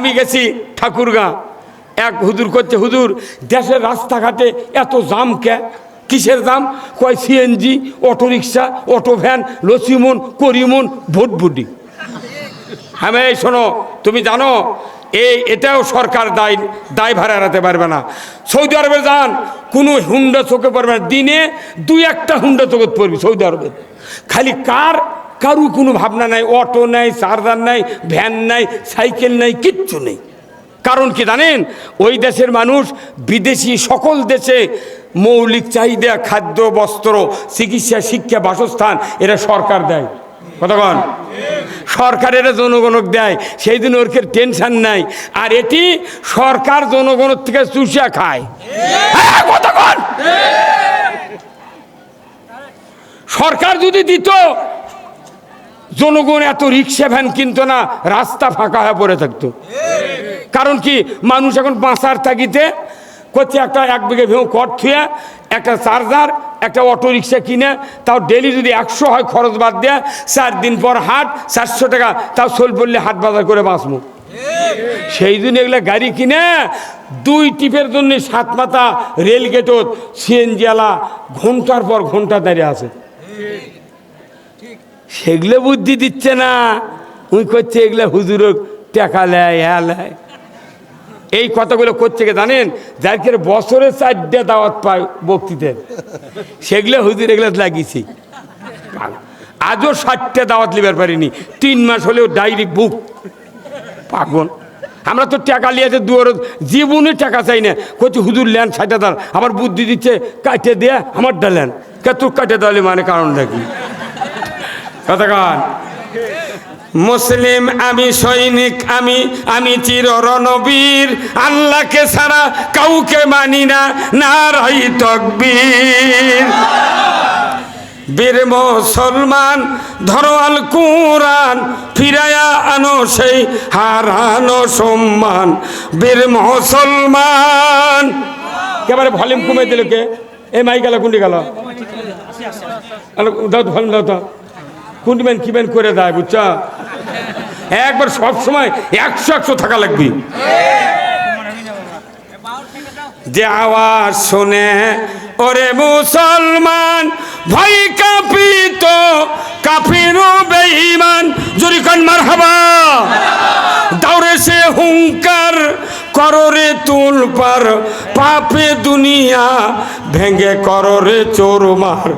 আমি গেছি ঠাকুরগাঁ। এক হুজুর করছে, হুজুর, দেশের রাস্তাঘাটে এত জাম কে? কিসের দাম কয়, CNG auto rickshaw auto van লসিমন, করিমন ভোটভুটি আমি এই শোনো, তুমি জানো, এই এটাও সরকার দায় দায় ভাড়া এড়াতে পারবে না। সৌদি আরবে যান, কোনো হুন্ডা চোখে পড়বে না। দিনে দুই একটা হুন্ডা চোখে পড়বি সৌদি আরবে। খালি কার কারু কোনো ভাবনা নাই অটো নাই চার্জার নাই ভ্যান নাই সাইকেল নাই কিচ্ছু নেই। কারণ কি জানেন? ওই দেশের মানুষ বিদেশি সকল দেশে মৌলিক চাহিদা খাদ্য বস্ত্র চিকিৎসা শিক্ষা বাসস্থান এরা সরকার দেয়। কতক্ষণ সরকারের জনগণক দেয়। সেই দিন ওর টেনশন নাই। আর এটি সরকার জনগণের থেকে চুষিয়া খায়। হ্যাঁ, সরকার যদি দিত জনগণ এত রিক্সা ভ্যান কিনতো না, রাস্তা ফাঁকা হয়ে পড়ে থাকতো। কারণ কি, মানুষ এখন বাঁচার থাকিতে করছে একটা এক বিঘে ভেউ কট থুয়ে, একটা চার্জার, একটা অটো রিক্সা কিনে, তাও ডেলি যদি একশো হয় খরচ বাদ দেয়, চার দিন পর হাট, চারশো টাকা, তাও সোল পড়লে হাট বাজার করে বাঁচবো। সেই জন্য এগুলো গাড়ি কিনে, দুই টিপের জন্য সাত মাথা রেল গেটত সিএনজিয়ালা ঘণ্টার পর ঘণ্টা দাঁড়িয়ে আছে। সেগুলো বুদ্ধি দিচ্ছে না। উই করছে এগুলো হুজুর টাকা লেয় হ্যাঁ এই কথাগুলো করছে কে জানেন? যার বছরে চারটে দাওয়াত পায় বক্তৃতের সেগুলো হুজুর এগুলো লাগিয়েছি। আজও ষাটটা দাওয়াত লিবার পারিনি। তিন মাস হলেও ডাইরেক্ট বুক। পাগল। আমরা তো টাকা লিয়েছে দুয়ার জীবনে টাকা চাই না। করছি হুজুর লেন ষাট হাজার আমার বুদ্ধি দিচ্ছে, কাটে দিয়ে আমার ডালেন কে তোর কাটে দেওয়ালে মানে কারণটা কি? কতক্ষণ মুসলিম আমি, সৈনিক আমি আমি চির রণবীর আল্লাহকে ছাড়া কাউকে মানি না, নারাই তকবীর। বীর মুসলমান, ধরো আল কুরআন ফিরায়া আনো সেই হারানো সম্মান। বীর মুসলমান। একেবারে ভলিউম কমে দিল কে? এই মাই গেল কুন্ডি গেল দাও ভলিউম দাও তো। কুন্ডিম্যান কিম্যান করে দেয়, বুঝছা? একবার সব সময় একশো একশো থাকা লাগবে। যে আওয়াজ শোনে, ওরে মুসলমান তুল পার, পাপে দুনিয়া ভেঙে কররে চোরমার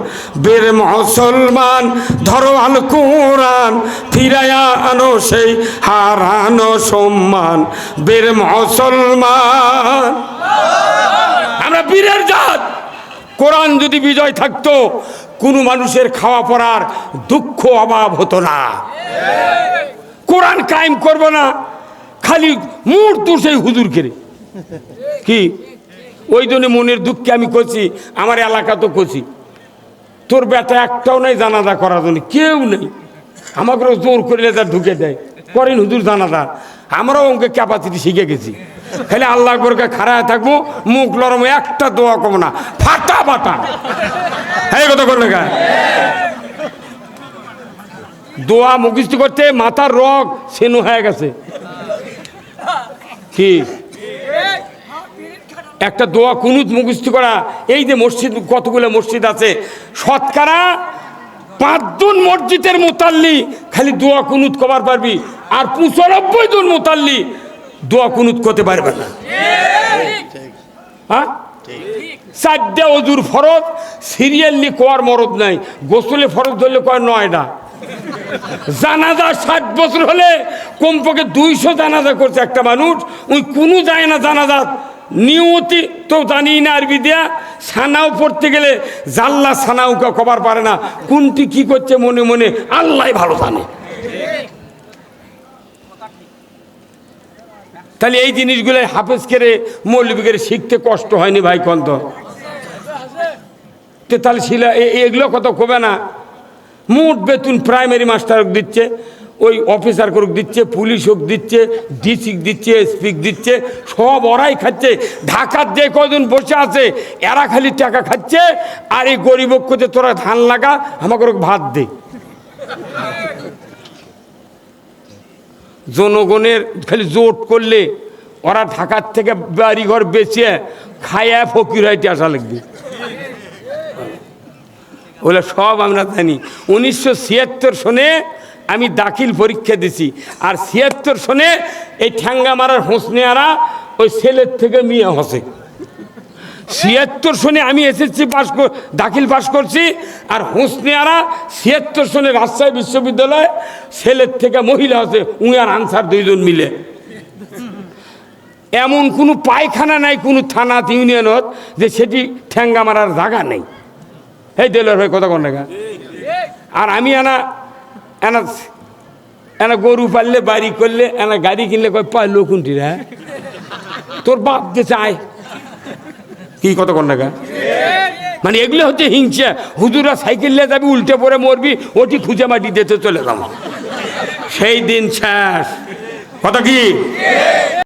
বের মুসলমান, ধরো আল কোরআন ফিরায়া আনো সেই হারানো সম্মান। বের মুসলমান। আমরা বীরের জাত। কোরআন যদি বিজয় থাকতো, কোনো মানুষের খাওয়া পড়ার দুঃখ, অভাব হতো না। কোরআন কায়েম করব না, খালি মূর্ত সেই হুজুর কেড়ে কি? ওই জন্য মনের দুঃখে আমি করছি আমার এলাকা তো করছি তোর ব্যথা একটাও নাই জানাজা করার জন্য, কেউ নেই। আমাকে জোর করলে তার ঢুকে দেয়। করেন হুজুর জানাজা। আমরাও অঙ্কে ক্যাপাসিটি শিখে গেছি। খালি আল্লাহ করে খাড়ায় থাকব, মুখ লরম একটা দোয়া কম না, ফাটা ফাটা। হ্যাঁ কথা করলে গা দোয়া মুখস্থ করতে মাথার রগ সেনু হয়ে গেছে। কি? একটা দোয়া কুনুত মুখস্থ করা, এই যে মসজিদ, কতগুলো মসজিদ আছে, শতকরা পাঁচজন মসজিদের মোতাল্লি খালি দোয়া কুনুত কবার পারবি, আর পঁচানব্বই জন মোতাল্লি দোয়া কুনুত করতে পারবে না। হ্যাঁ? চারটা অজুর ফরজ, সিরিয়ালি কোয়ার মরদ নাই, গোসলে ফরজ ধরলে কয়ার কয় নয়টা জানাজা ষাট বছর হলে কমপক্ষে দুইশো জানাজা করছে একটা মানুষ, ওই কোনো যায় না জানাজা নিয়তি তো জানি না আরবি দেয়া সানাও পড়তে গেলে জাল্লা সানাউকা কবার পারে না। কোনটি কি করছে মনে মনে আল্লাহ ভালো জানে। তাহলে এই জিনিসগুলো হাফেজ করে মৌলবী করে শিখতে কষ্ট হয়নি ভাই কন্ত। তাহলে শিলা এগুলো কত কবে না? মোট বেতন প্রাইমারি মাস্টার দিচ্ছে। ওই অফিসার করুক দিচ্ছে, পুলিশ হোক দিচ্ছে ডিসিক দিচ্ছে এসপিক দিচ্ছে, সব ওরাই খাচ্ছে। ঢাকার যে কজন বসে আছে, এরা খালি টাকা খাচ্ছে, আর এই গরিব করতে তোরা ধান লাগা, আমাকে ভাত দে। জনগণের খালি জোট করলে, ওরা ঢাকার থেকে বাড়িঘর বেচে খায়া ফকির হইতে আসা লাগবে। ওগুলো সব আমরা জানি। উনিশশো ছিয়াত্তর সনে আমি দাখিল পরীক্ষা দিছি। আর ছিয়াত্তর সনে এই ঠ্যাঙ্গা মারার হোসনেয়ারা ওই ছেলের থেকে মেয়ে হসে। ছিয়াত্তর সনে আমি এসএসসি পাস দাখিল পাস করছি, আর হোসনেয়ারা ছিয়াত্তর সনে রাজশাহী বিশ্ববিদ্যালয় ছেলের থেকে মহিলা হচ্ছে উঁয়ার আনসার দুইজন মিলে। এমন কোনো পায়খানা নাই, কোনো থানা ইউনিয়নত, যে সেটি ঠ্যাঙ্গা মারার জায়গা নেই। এই দেলের ভাই, কথা কোন আর আমি এনা এনা এনা গরু পাললে বাড়ি করলে এনা গাড়ি কিনলে কয় পাইলো কোনটি রে? তোর বাপ যে চায়। কি কত টাকা? মানে এগুলো হচ্ছে হিংসা। হুজুরা সাইকেল নিয়ে যাবি উল্টে পরে মরবি ওটি খুঁজে মাটি দিতে চলে যাব। সেই দিন শেষ। কথা কি?